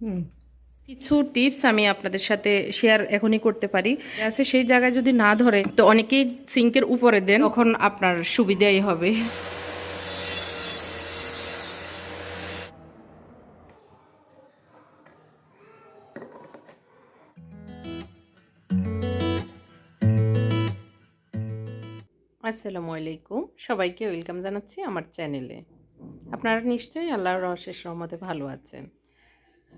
হুম। কিছু টিপস আমি আপনাদের সাথে শেয়ার এখনই করতে পারি। আছে সেই জায়গায় যদি না ধরে তো অনেকেই সিঙ্কের উপরে দেন তখন আপনার সুবিধাই হবে। আসসালামু আলাইকুম। সবাইকে ওয়েলকাম জানাচ্ছি আমার চ্যানেলে। আপনারা নিশ্চয়ই আল্লাহর রহস্যের রহমতে ভালো আছেন।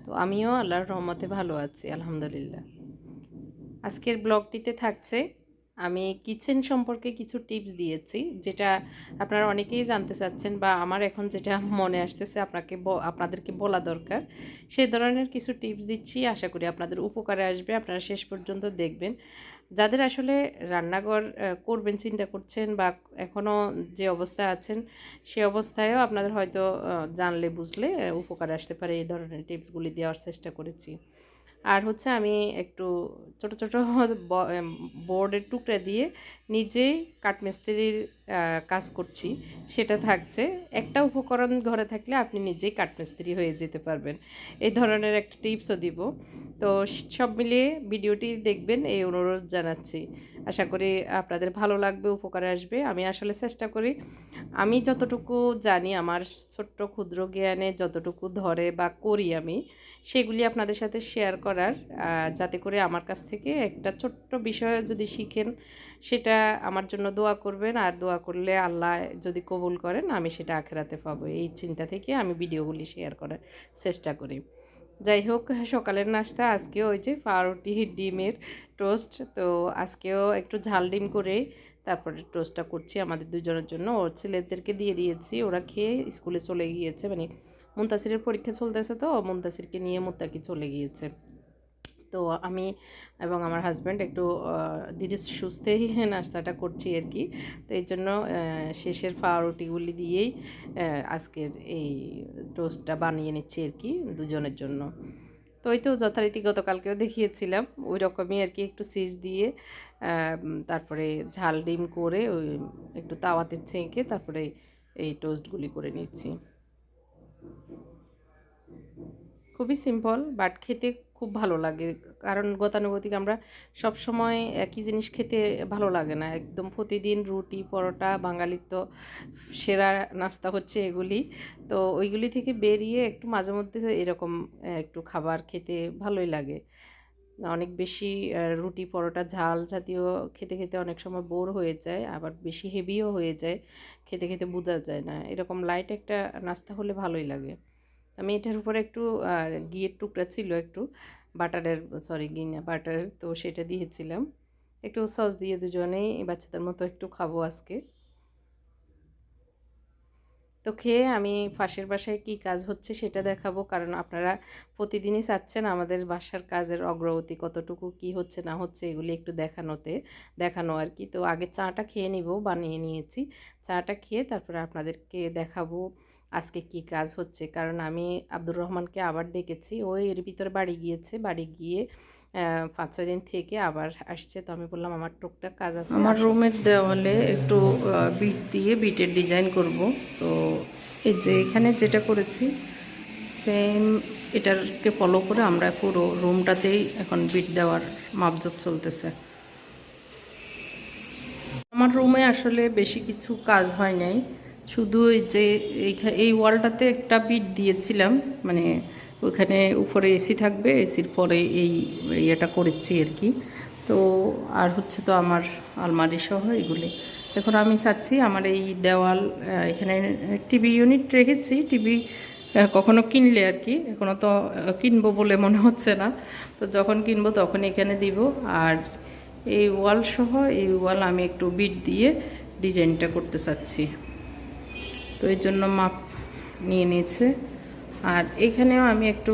তো আমিও আল্লাহর রহমতে ভালো আছি, আলহামদুলিল্লাহ। আজকের ব্লগটিতে থাকছে, আমি কিচেন সম্পর্কে কিছু টিপস দিয়েছি, যেটা আপনারা অনেকেই জানতে চাচ্ছেন বা আমার এখন যেটা মনে আসতেছে আপনাকে আপনাদেরকে বলা দরকার, সে ধরনের কিছু টিপস দিচ্ছি, আশা করি আপনাদের উপকারে আসবে, আপনারা শেষ পর্যন্ত দেখবেন। যাদের আসলে রান্নাঘর করবেন, চিন্তা করছেন বা এখনও যে অবস্থায় আছেন, সে অবস্থায়ও আপনাদের হয়তো জানলে, বুঝলে উপকার আসতে পারে। এই ধরনের টিপসগুলি দেওয়ার চেষ্টা করেছি। আর হচ্ছে আমি একটু ছোট ছোট বোর্ডের টুকরা দিয়ে নিজেই কাঠমিস্ত্রির কাজ করছি। সেটা থাকছে। একটা উপকরণ ঘরে থাকলে আপনি নিজেই কাঠমিস্ত্রি হয়ে যেতে পারবেন। এই ধরনের একটা টিপসও দিব। তো সব মিলিয়ে ভিডিওটি দেখবেন, এই অনুরোধ জানাচ্ছি। আশা করি আপনাদের ভালো লাগবে, উপকারে আসবে। আমি আসলে চেষ্টা করি। আমি যতটুকু জানি, আমার ছোট্ট ক্ষুদ্র জ্ঞানে যতটুকু ধরে বা করি আমি সেগুলি আপনাদের সাথে শেয়ার করার যাতে করে আমার কাছ থেকে একটা ছোট্ট বিষয় যদি শিখেন, সেটা আমার জন্য দোয়া করবেন। আর দোয়া করলে আল্লাহ যদি কবুল করেন, আমি সেটা আখেরাতে পাবো। এই চিন্তা থেকে আমি ভিডিওগুলি শেয়ার করার চেষ্টা করি। যাই হোক, সকালের নাস্তা আজকেও ওই যে পাউরুটি, ডিমের টোস্ট তো আজকেও একটু ঝাল ডিম করে তারপরে টোস্টটা করছি। আমাদের দুজনের জন্য। ওর ছেলেদেরকে দিয়ে দিয়েছি। ওরা খেয়ে স্কুলে চলে গিয়েছে। মানে মুন্তাসিরের পরীক্ষা চলতেছে তো, মুন্তাসিরকে নিয়ে মুত্তাকি চলে গিয়েছে। তো আমি এবং আমার হাজব্যান্ড একটু ধীরে সুস্থেই নাস্তাটা করছি আর কি। তো এই জন্য শেষের পাউরুটিগুলি দিয়েই আজকের এই টোস্টটা বানিয়ে নিচ্ছি আর কি দুজনের জন্য। তো ওই তো যথারীতি গতকালকেও দেখিয়েছিলাম ওই রকমই আর কি একটু সিজ দিয়ে তারপরে ঝাল ডিম করে ওই একটু তাওয়াতে ছেঁকে তারপরে এই টোস্টগুলি করে নিচ্ছি। খুবই সিম্পল বাট খেতে খুব ভালো লাগে। কারণ গতানুগতিক আমরা সব সময় একই জিনিস খেতে ভালো লাগে না। একদম প্রতিদিন রুটি, পরোটা বাঙালির তো সেরা নাস্তা হচ্ছে এগুলি। তো ওইগুলি থেকে বেরিয়ে একটু মাঝে মধ্যে এরকম একটু খাবার খেতে ভালোই লাগে। অনেক বেশি রুটি পরোটা ঝাল জাতীয় খেতে খেতে অনেক সময় বোর হয়ে যায়, আবার বেশি হেভিও হয়ে যায়, খেতে খেতে বোঝা যায় না। এরকম লাইট একটা নাস্তা হলে ভালোই লাগে। আমি এটার উপরে একটু ঘিয়ের টুকরা ছিল একটু, বাটারের সরি ঘি না বাটারের তো সেটা দিয়েছিলাম। একটু সস দিয়ে দুজনেই, বাচ্চাদের মতো একটু খাব আজকে। তো খেয়ে আমি পাশের বাসায় কি কাজ হচ্ছে সেটা দেখাবো। কারণ আপনারা প্রতিদিনই চাচ্ছেন আমাদের বাসার কাজের অগ্রগতি কতটুকু, কি হচ্ছে, না হচ্ছে, এগুলি একটু দেখানোতে, দেখানো আর কি। তো আগে চাটা খেয়ে নিব, বানিয়ে নিয়েছি। চাটা খেয়ে তারপরে আপনাদেরকে দেখাবো আজকে কি কাজ হচ্ছে। কারণ আমি আব্দুর রহমানকে আবার ডেকেছি। ও এর ভিতরে বাড়ি গিয়েছে। বাড়ি গিয়ে পাঁচ ছয় দিন থেকে আবার আসছে। তো আমি বললাম আমার টুকটাক কাজ আছে আমার রুমের দেওয়ালে একটু বিট দিয়ে বিটের ডিজাইন করব। তো এই যে এখানে যেটা করেছি সেম এটারকে ফলো করে আমরা পুরো রুমটাতেই এখন বিট দেওয়ার মাপজোপ চলতেছে। আমার রুমে আসলে বেশি কিছু কাজ হয় নাই। শুধু এই যে এইখা- এই ওয়ালটাতে একটা বিট দিয়েছিলাম মানে ওখানে উপরে এসি থাকবে এসির পরে এই ইয়েটা করেছি আর কি। তো আর হচ্ছে তো আমার আলমারি সহ এগুলি। এখন আমি চাচ্ছি আমার এই দেওয়াল এখানে টিভি ইউনিট রেখেছি। টিভি কখনো কিনলে আর কি এখনও তো কিনবো বলে মনে হচ্ছে না। তো যখন কিনবো তখন এখানে দিব। আর এই ওয়াল সহ, এই ওয়াল আমি একটু বিট দিয়ে ডিজাইনটা করতে চাচ্ছি। তো এই জন্য মাপ নিয়ে নিয়েছে। আর এখানেও আমি একটু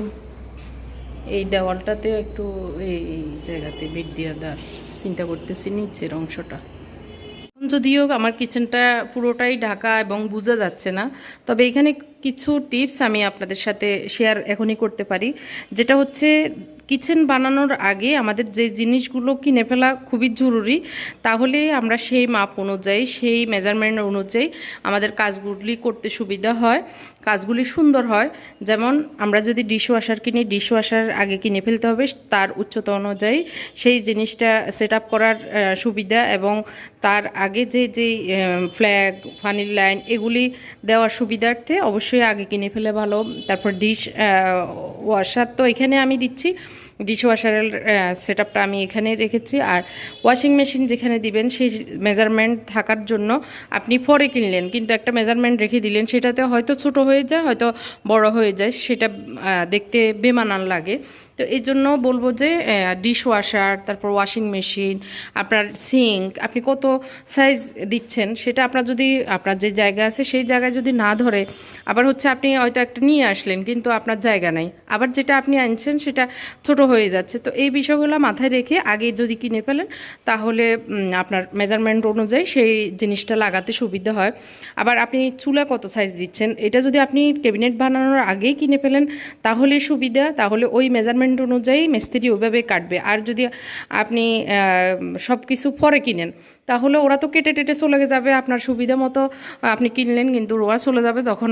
এই দেওয়ালটাতে একটু এই জায়গাতে বিট দিয়ে দেওয়ার চিন্তা করতেছি নিচের অংশটা। যদিও আমার কিচেনটা পুরোটাই ঢাকা এবং বোঝা যাচ্ছে না, তবে এখানে কিছু টিপস আমি আপনাদের সাথে শেয়ার এখনই করতে পারি। যেটা হচ্ছে, কিচেন বানানোর আগে আমাদের যে জিনিসগুলো কিনে ফেলা খুবই জরুরি, তাহলে আমরা সেই মাপ অনুযায়ী, সেই মেজারমেন্ট অনুযায়ী আমাদের কাজগুলি করতে সুবিধা হয়। কাজগুলি সুন্দর হয়। যেমন আমরা যদি ডিশ ওয়াশার কিনি ডিশ ওয়াশার আগে কিনে ফেলতে হবে, তার উচ্চতা অনুযায়ী সেই জিনিসটা সেট আপ করার সুবিধা এবং তার আগে যে যে ফ্ল্যাগ ফানির লাইন এগুলি দেওয়ার সুবিধার্থে অবশ্যই আগে কিনে ফেলে ভালো। তারপর ডিশ ওয়াশার তো এখানে আমি দিচ্ছি। ডিশ ওয়াশারের সেট আপটা আমি এখানে রেখেছি। আর ওয়াশিং মেশিন যেখানে দিবেন, সেই মেজারমেন্ট থাকার জন্য আপনি পরে কিনলেন, কিন্তু একটা মেজারমেন্ট রেখে দিলেন, সেটাতে হয়তো ছোট হয়ে যায়, হয়তো বড় হয়ে যায়, সেটা দেখতে বেমানান লাগে। তো এই জন্য বলব যে ডিশ ওয়াশার তারপর ওয়াশিং মেশিন আপনার সিঙ্ক আপনি কত সাইজ দিচ্ছেন সেটা আপনার যদি, আপনার যে জায়গা আছে সেই জায়গায় যদি না ধরে, আবার হচ্ছে আপনি হয়তো একটা নিয়ে আসলেন কিন্তু আপনার জায়গা নাই, আবার যেটা আপনি আনছেন সেটা ছোট হয়ে যাচ্ছে। তো এই বিষয়গুলো মাথায় রেখে আগে যদি কিনে ফেলেন, তাহলে আপনার মেজারমেন্ট অনুযায়ী সেই জিনিসটা লাগাতে সুবিধা হয়। আবার আপনি চুলা কত সাইজ দিচ্ছেন, এটা যদি আপনি ক্যাবিনেট বানানোর আগেই কিনে ফেলেন তাহলে সুবিধা, তাহলে ওই মেজারমেন্ট অনুযায়ী মিস্ত্রি ওইভাবে কাটবে। আর যদি আপনি সব কিছু পরে কিনেন, তাহলে ওরা তো কেটে টেটে চলে যাবে। আপনার সুবিধা মতো আপনি কিনলেন কিন্তু ওরা চলে যাবে, তখন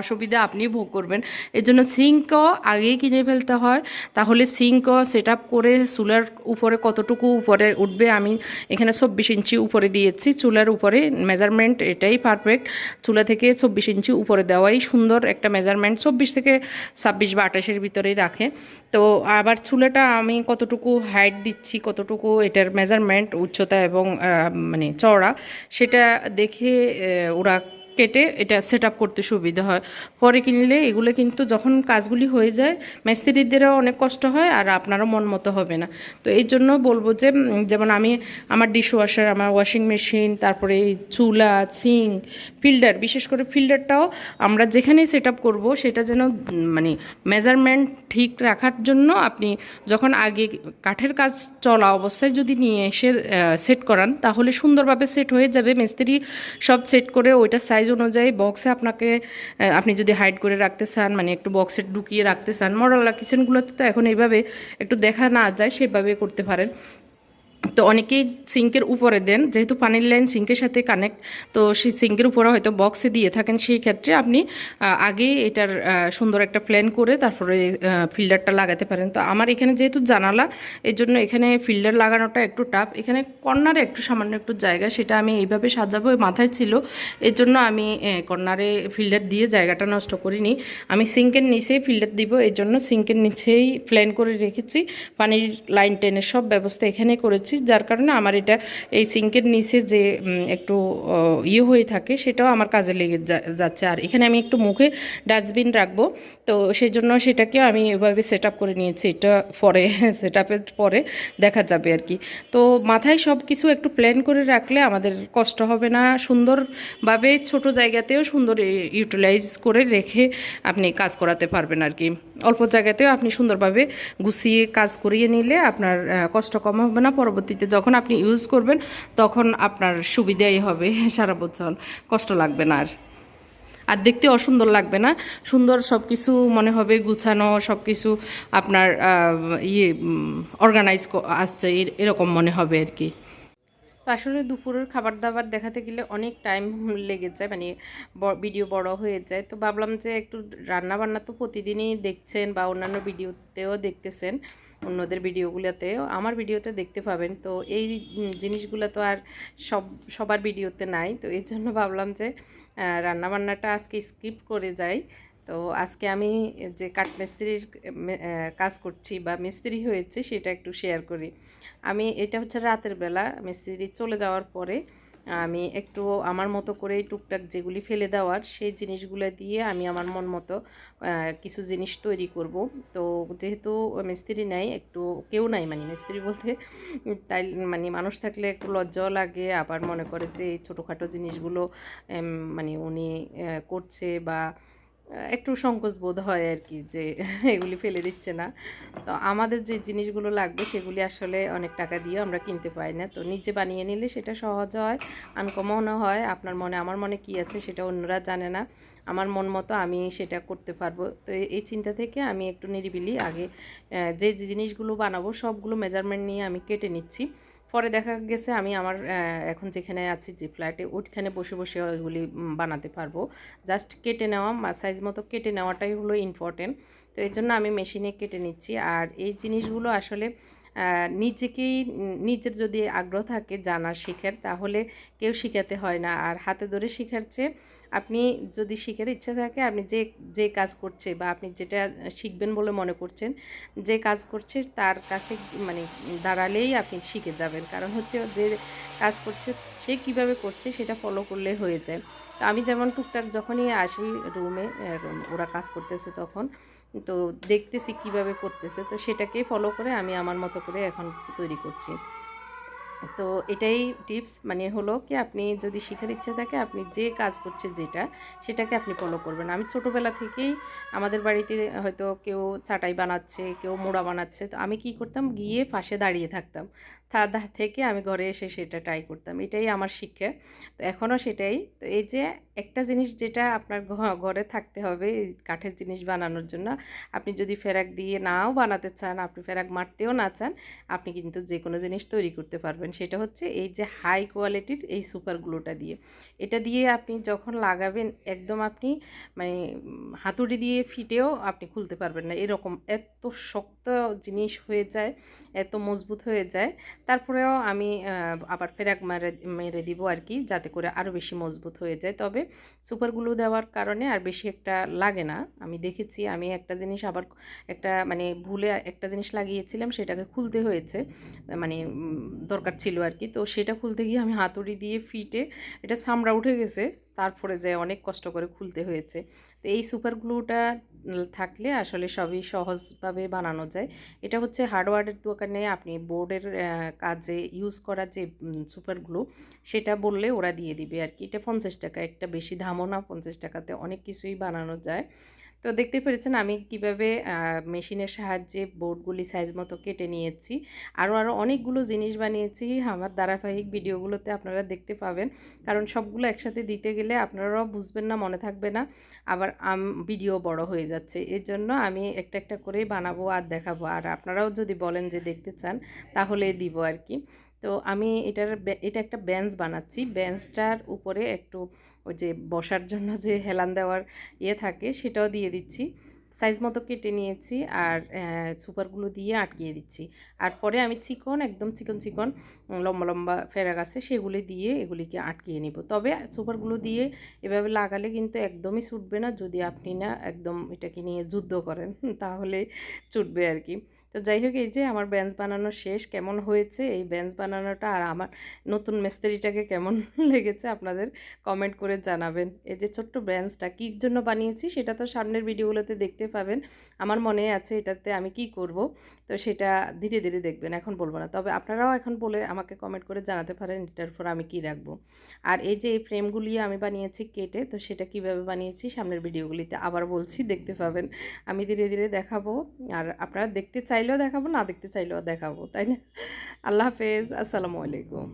অসুবিধা আপনি ভোগ করবেন। এর জন্য সিঙ্কও আগেই কিনে ফেলতে হয়। তাহলে সিঙ্কও সেট আপ করে চুলার উপরে কতটুকু উপরে উঠবে, আমি এখানে চব্বিশ ইঞ্চি উপরে দিয়েছি। চুলার উপরে মেজারমেন্ট এটাই পারফেক্ট চুলা থেকে চব্বিশ ইঞ্চি উপরে দেওয়াই সুন্দর একটা মেজারমেন্ট চব্বিশ থেকে ছাব্বিশ বা আঠাশের ভিতরেই রাখে। তো আবার চুলাটা আমি কতটুকু হাইট দিচ্ছি, কতটুকু এটার মেজারমেন্ট উচ্চতা এবং মানে চওড়া, সেটা দেখে ওরা কেটে এটা সেট আপ করতে সুবিধা হয়। পরে কিনলে এগুলো কিন্তু যখন কাজগুলি হয়ে যায়, মিস্ত্রিদেরও অনেক কষ্ট হয় আর আপনারও মন মতো হবে না। তো এই জন্য বলব যে যেমন আমি আমার ডিশ ওয়াশার আমার ওয়াশিং মেশিন তারপরে এই চুলা সিঙ্ক ফিল্টার বিশেষ করে ফিল্টারটাও আমরা যেখানেই সেট আপ করব, সেটা যেন মানে মেজারমেন্ট ঠিক রাখার জন্য আপনি যখন আগে কাঠের কাজ চলা অবস্থায় যদি নিয়ে এসে সেট করান, তাহলে সুন্দরভাবে সেট হয়ে যাবে। মিস্ত্রি সব সেট করে ওইটা সাইজ অনুযায়ী বক্সে আপনাকে আপনি যদি হাইড করে রাখতে চান মানে একটু বক্সে ঢুকিয়ে রাখতে চান মডেলা কিচেনগুলোতে তো এখন এইভাবে একটু দেখা না যায়, সেভাবে করতে পারেন। তো অনেকেই সিঙ্কের উপরে দেন, যেহেতু পানির লাইন সিঙ্কের সাথে কানেক্ট তো সেই সিঙ্কের উপরে হয়তো বক্সে দিয়ে থাকেন, সেই ক্ষেত্রে আপনি আগে এটার সুন্দর একটা প্ল্যান করে তারপরে ফিল্টারটা লাগাতে পারেন। তো আমার এখানে যেহেতু জানালা এই জন্য এখানে ফিল্টার লাগানোটা একটু টাফ এখানে কর্নারে একটু সামান্য একটু জায়গা, সেটা আমি এইভাবে সাজাবো মাথায় ছিল। এর জন্য আমি কর্নারে ফিল্টার দিয়ে জায়গাটা নষ্ট করিনি। আমি সিঙ্কের নিচেই ফিল্টার দিব এর জন্য সিঙ্কের নিচেই প্ল্যান করে রেখেছি। পানির লাইন টেনের সব ব্যবস্থা এখানে করেছি। যার কারণে আমার এটা এই সিঙ্কের নিচে যে একটু ইয়ে হয়ে থাকে, সেটাও আমার কাজে লেগে যাচ্ছে। আর এখানে আমি একটু মুখে ডাস্টবিন রাখব, তো সেই জন্য সেটাকেও আমি এভাবে সেট করে নিয়েছি। এটা পরে সেট পরে দেখা যাবে আর কি। তো মাথায় সব কিছু একটু প্ল্যান করে রাখলে আমাদের কষ্ট হবে না। সুন্দরভাবে ছোট জায়গাতেও সুন্দর ইউটিলাইজ করে রেখে আপনি কাজ করাতে পারবেন আর কি। অল্প জায়গাতেও আপনি সুন্দরভাবে গুছিয়ে কাজ করিয়ে নিলে আপনার কষ্ট কম হবে না পরবর্তীতে যখন আপনি ইউজ করবেন, তখন আপনার সুবিধাই হবে সারা বছর। কষ্ট লাগবে না আর। আর দেখতে অসুন্দর লাগবে না। সুন্দর সব কিছু মনে হবে, গুছানো সব কিছু আপনার ইয়ে অর্গানাইজ আসছে, এর- এরকম মনে হবে আর কি। তো আসলে দুপুরের খাবার দাবার দেখাতে গেলে অনেক টাইম লেগে যায় মানে ভিডিও বড় হয়ে যায়। তো ভাবলাম যে একটু রান্না বান্না তো প্রতিদিনই দেখছেন বা অন্যান্য ভিডিওতেও দেখতেছেন, অন্যদের ভিডিওগুলোতেও আমার ভিডিওতে দেখতে পাবেন। তো এই জিনিসগুলো তো আর সব, সবার ভিডিওতে নাই। তো এই জন্য ভাবলাম যে রান্নাবান্নাটা আজকে স্কিপ করে যাই। তো আজকে আমি যে কাঠমিস্ত্রির কাজ করছি বা মিস্ত্রি হয়েছে সেটা একটু শেয়ার করি। আমি, এটা হচ্ছে রাতের বেলা, মিস্ত্রি চলে যাওয়ার পরে আমি একটু আমার মতো করে টুকটাক যেগুলি ফেলে দেওয়ার, সেই জিনিসগুলো দিয়ে আমি আমার মন মতো কিছু জিনিস তৈরি করব। তো যেহেতু মিস্ত্রি নাই, একটু কেউ নাই মানে মিস্ত্রি বলতে তাই মানে মানুষ থাকলে একটু লজ্জাও লাগে, আবার মনে করে যে এই ছোটোখাটো জিনিসগুলো মানে উনি করছে বা একটু সংকোচ বোধ হয় আর কি যে এগুলি ফেলে দিচ্ছে না। তো আমাদের যে জিনিসগুলো লাগবে সেগুলি আসলে অনেক টাকা দিয়ে আমরা কিনতে পাই না। তো নিজে বানিয়ে নিলে সেটা সহজ হয় আনকমনও হয়। আপনার মনে, আমার মনে কি আছে সেটা অন্যরা জানে না। আমার মন মতো আমি সেটা করতে পারব। তো এই- চিন্তা থেকে আমি একটু নিরিবিলি আগে যে জিনিসগুলো বানাবো সবগুলো মেজারমেন্ট নিয়ে আমি কেটে নিচ্ছি। পরে দেখা গেছে আমি আমার এখন যেখানে আছি যে ফ্ল্যাটে ওইখানে বসে বসে ওইগুলি বানাতে পারব। জাস্ট কেটে নেওয়া সাইজ মতো কেটে নেওয়াটাই হলো ইম্পর্টেন্ট তো এই জন্য আমি মেশিনে কেটে নিচ্ছি। আর এই জিনিসগুলো আসলে নিজেকেই নিজের যদি আগ্রহ থাকে জানার শেখার, তাহলে কেউ শেখাতে হয় না। আর হাতে ধরে শেখার চেয়ে আপনি যদি শেখার ইচ্ছা থাকে, আপনি যে যে কাজ করছে বা আপনি যেটা শিখবেন বলে মনে করছেন, যে কাজ করছে তার কাছে মানে দাঁড়ালেই আপনি শিখে যাবেন। কারণ হচ্ছে যে কাজ করছে, সে কীভাবে করছে সেটা ফলো করলে হয়ে যায়। তো আমি যেমন টুকটাক যখনই আসি রুমে ওরা কাজ করতেছে তখন তো দেখতেছি কীভাবে করতেছে। তো সেটাকেই ফলো করে আমি আমার মতো করে এখন তৈরি করছি। তো এটাই টিপস মানে হলো কি আপনি যদি শেখার ইচ্ছা থাকে, আপনি যে কাজ করছে যেটা, সেটাকে আপনি ফলো করবেন। আমি ছোটোবেলা থেকেই আমাদের বাড়িতে হয়তো কেউ চাটাই বানাচ্ছে, কেউ মোড়া বানাচ্ছে, তো আমি কি করতাম? গিয়ে পাশে দাঁড়িয়ে থাকতাম। তা থেকে আমি ঘরে এসে সেটা ট্রাই করতাম। এটাই আমার শিক্ষা। তো এখনও সেটাই। তো এই যে একটা জিনিস যেটা আপনার ঘরে থাকতে হবে, এই কাঠের জিনিস বানানোর জন্য, আপনি যদি ফেরাক দিয়ে নাও বানাতে চান, আপনি ফেরাক মারতেও না চান, আপনি কিন্তু যে কোনো জিনিস তৈরি করতে পারবেন। সেটা হচ্ছে এই যে হাই কোয়ালিটির এই সুপার গ্লুটা দিয়ে। এটা দিয়ে আপনি যখন লাগাবেন, একদম আপনি মানে হাতুড়ি দিয়ে ফিটেও আপনি খুলতে পারবেন না। এরকম এত শক্ত জিনিস হয়ে যায়, এত মজবুত হয়ে যায়। তারপরেও আমি আবার ফেরাক মেরে মেরে দিব আর কি যাতে করে আরও বেশি মজবুত হয়ে যায়। তবে সুপার গ্লু দেওয়ার কারণে আর বেশি একটা লাগে না। আমি দেখেছি, আমি একটা জিনিস আবার একটা মানে ভুলে একটা জিনিস লাগিয়েছিলাম, সেটাকে খুলতে হয়েছে। মানে দরকার ছিল আর কি। তো সেটা খুলতে গিয়ে আমি হাতুড়ি দিয়ে ফিটে এটা সামড়া উঠে গেছে। তারপরে যে অনেক কষ্ট করে খুলতে হয়েছে। তো এই সুপার গ্লুটা থাকলে আসলে সবই সহজভাবে বানানো যায়। এটা হচ্ছে হার্ডওয়ারের দোকানে আপনি বোর্ডের কাজে ইউজ করা যে সুপার গ্লু, সেটা বললে ওরা দিয়ে দিবে আর কি। এটা পঞ্চাশ টাকা, একটা বেশি দামও না, পঞ্চাশ টাকাতে অনেক কিছুই বানানো যায়। তো দেখতে পেরেছেন আমি কীভাবে মেশিনের সাহায্যে বোর্ডগুলি সাইজ মতো কেটে নিয়েছি। আরও আরও অনেকগুলো জিনিস বানিয়েছি। আমার ধারাবাহিক ভিডিওগুলোতে আপনারা দেখতে পাবেন। কারণ সবগুলো একসাথে দিতে গেলে আপনারাও বুঝবেন না, মনে থাকবে না। আবার ভিডিও বড় হয়ে যাচ্ছে। এর জন্য আমি একটা একটা করেই বানাবো আর দেখাবো। আর আপনারাও যদি বলেন যে দেখতে চান, তাহলে দিব আর কি। তো আমি এটার এটা একটা বেঞ্চ বানাচ্ছি। বেঞ্চটার উপরে একটু ওই যে বসার জন্য যে হেলান দেওয়ার ইয়ে থাকে সেটাও দিয়ে দিচ্ছি। সাইজ মতো কেটে নিয়েছি আর সুপারগুলো দিয়ে আটকিয়ে দিচ্ছি। আর পরে আমি চিকন, একদম চিকন চিকন, লম্বা লম্বা ফেরাক আছে সেগুলি দিয়ে এগুলিকে আটকিয়ে নিব। তবে সুপারগুলো দিয়ে এভাবে লাগালে কিন্তু একদমই ছুটবে না। যদি আপনি না একদম এটাকে নিয়ে যুদ্ধ করেন, তাহলে ছুটবে আর কি। তো যাই হোক, এই যে আমার বেঞ্চ বানানো শেষ, কেমন হয়েছে? এই বেঞ্চ বানানোটা আর আমার নতুন মিস্ত্রিটাকে কেমন লেগেছে আপনাদের কমেন্ট করে জানাবেন। এই যে ছোট্ট বেঞ্চটা, কী জন্য বানিয়েছি সেটা তো সামনের ভিডিওগুলোতে দেখতে পাবেন। আমার মনে আছে এটাতে আমি কি করব, তো সেটা ধীরে ধীরে দেখবেন, এখন বলব না। তবে আপনারাও এখন বলে আমাকে কমেন্ট করে জানাতে পারেন এটার পর আমি কি রাখব। আর এই যে এই ফ্রেমগুলি আমি বানিয়েছি কেটে, তো সেটা কীভাবে বানিয়েছি সামনের ভিডিওগুলিতে আবার বলছি, দেখতে পাবেন। আমি ধীরে ধীরে দেখাবো, আর আপনারা দেখতে চাইলেও দেখাবো না দেখতে চাইলেও দেখাবো তাই না? আল্লাহ হাফেজ আসসালামু আলাইকুম।